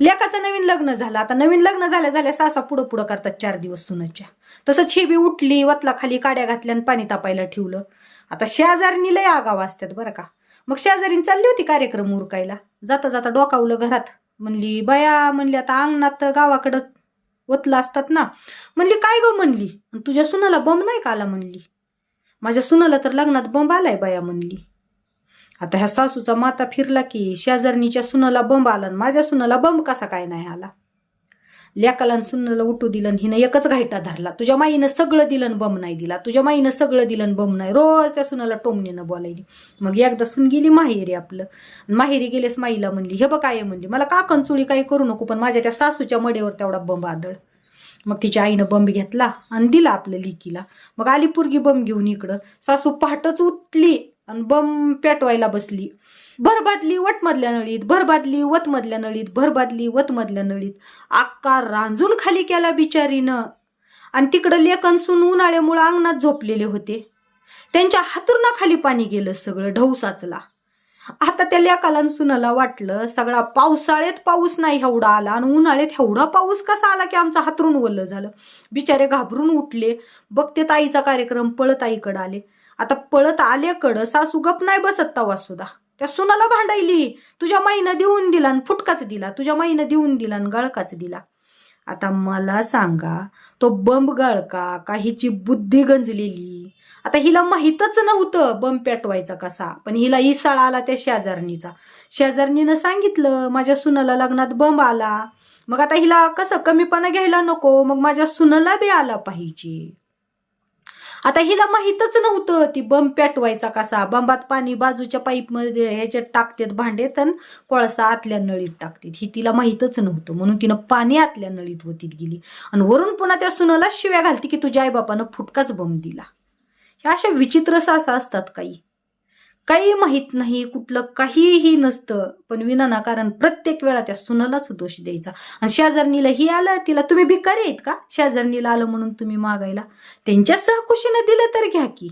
लेकाचं नवीन लग्न झालं. आता नवीन लग्न झाल्या झाल्या सासा पुढं पुढं करतात चार दिवस सुनाच्या. तसंच छेबी उठली वतला खाली काड्या घातल्या आणि पाणी तापायला ठेवलं. आता शेजारीनी लय आगाव असतात बरं का. मग शेजारीन चालली होती कार्यक्रम उरकायला. जाता जाता डोकावलं घरात. म्हणली बया म्हणली आता अंगणात गावाकडं ओतलं असतात ना. म्हणली काय गं? म्हणली तुझ्या सुनाला बंब नाही का आला? म्हणली. माझ्या सुनाला तर लग्नात बंब आलाय बया म्हणली. आता ह्या सासूचा माता फिरला की शेजारणीच्या सुनाला बंब आला माझ्या सुनाला बंब कसा काय नाही आला? लेकाला सुनाला उठू दिलं हिनं एकच घायटा धरला. तुझ्या माईनं सगळं दिलं बम नाही दिला. तुझ्या माईनं सगळं दिलं बम बंब नाही. रोज त्या सुनाला टोमणीनं बोलायली. मग एकदा सुन गेली माहेरी आपलं. माहेरी गेलेस माईला म्हणली हे बघ काय आहे? म्हणली मला का कंचुळी काही करू नको पण माझ्या त्या सासूच्या मडेवर तेवढा बंब आदळ. मग तिच्या आईनं बंब घेतला आणि दिला आपल्या लिकीला. मग आली पुरगी बंब घेऊन इकडं. सासू पहाटच उठली. आणि बम पेटवायला बसली. भर बादली वट वटमधल्या नळीत भर बादली वतमधल्या नळीत भर बादली वतमधल्या नळीत. आक्का रांजून खाली केला बिचारीनं. आणि तिकडं लेखन सुन उन्हाळ्यामुळं अंगणात झोपलेले होते. त्यांच्या हातूरना खाली पाणी गेलं सगळं ढऊ साचला. आता त्या लेकाला सुनाला वाटलं सगळा पावसाळ्यात पाऊस नाही एवढा आला आणि उन्हाळ्यात एवढा पाऊस कसा आला की आमचा हातरून वल्ल झालं. बिचारे घाबरून उठले. बघते ताईचा कार्यक्रम पळत आईकडं आले. आता पळत आल्याकडं सासू गप नाही बसत तवा सुद्धा. त्या सुनाला भांडायली. तुझ्या माईनं देऊन दिला आणि फुटकाच दिला. तुझ्या माईनं देऊन दिला आणि गळकाच दिला. आता मला सांगा तो बंब गळका का हिची बुद्धी गंजलेली? आता हिला माहीतच नव्हतं बंब पेटवायचा कसा पण हिला इसाळा आला त्या शेजारणीचा. शेजारणीनं सांगितलं माझ्या सुनाला लग्नात बंब आला. मग आता हिला कसं कमीपणा घ्यायला नको? मग माझ्या सुनाला बी आला पाहिजे. आता हिला माहीतच नव्हतं ती बंब पेटवायचा कसा. बंबात पाणी बाजूच्या पाईपमध्ये ह्याच्यात टाकतात भांडे आणि कोळसा आतल्या नळीत टाकतात. ही तिला माहीतच नव्हतं. म्हणून तिनं पाणी आतल्या नळीत वतीत गेली. आणि वरून पुन्हा त्या सुनाला शिव्या घालते की तुझ्या आईबापानं फुटकाच बंब दिला. ह्या अशा विचित्र सासा असतात काही. काही माहीत नाही कुठलं काहीही नसतं. पण विना कारण प्रत्येक वेळा त्या सुनालाच दोष द्यायचा. आणि शेजारणीला ही आलं तिला तुम्ही भिकारी आहेत का? शेजारणीला आलं म्हणून तुम्ही मागायला. त्यांच्या सहकुशीनं दिलं तर घ्या की.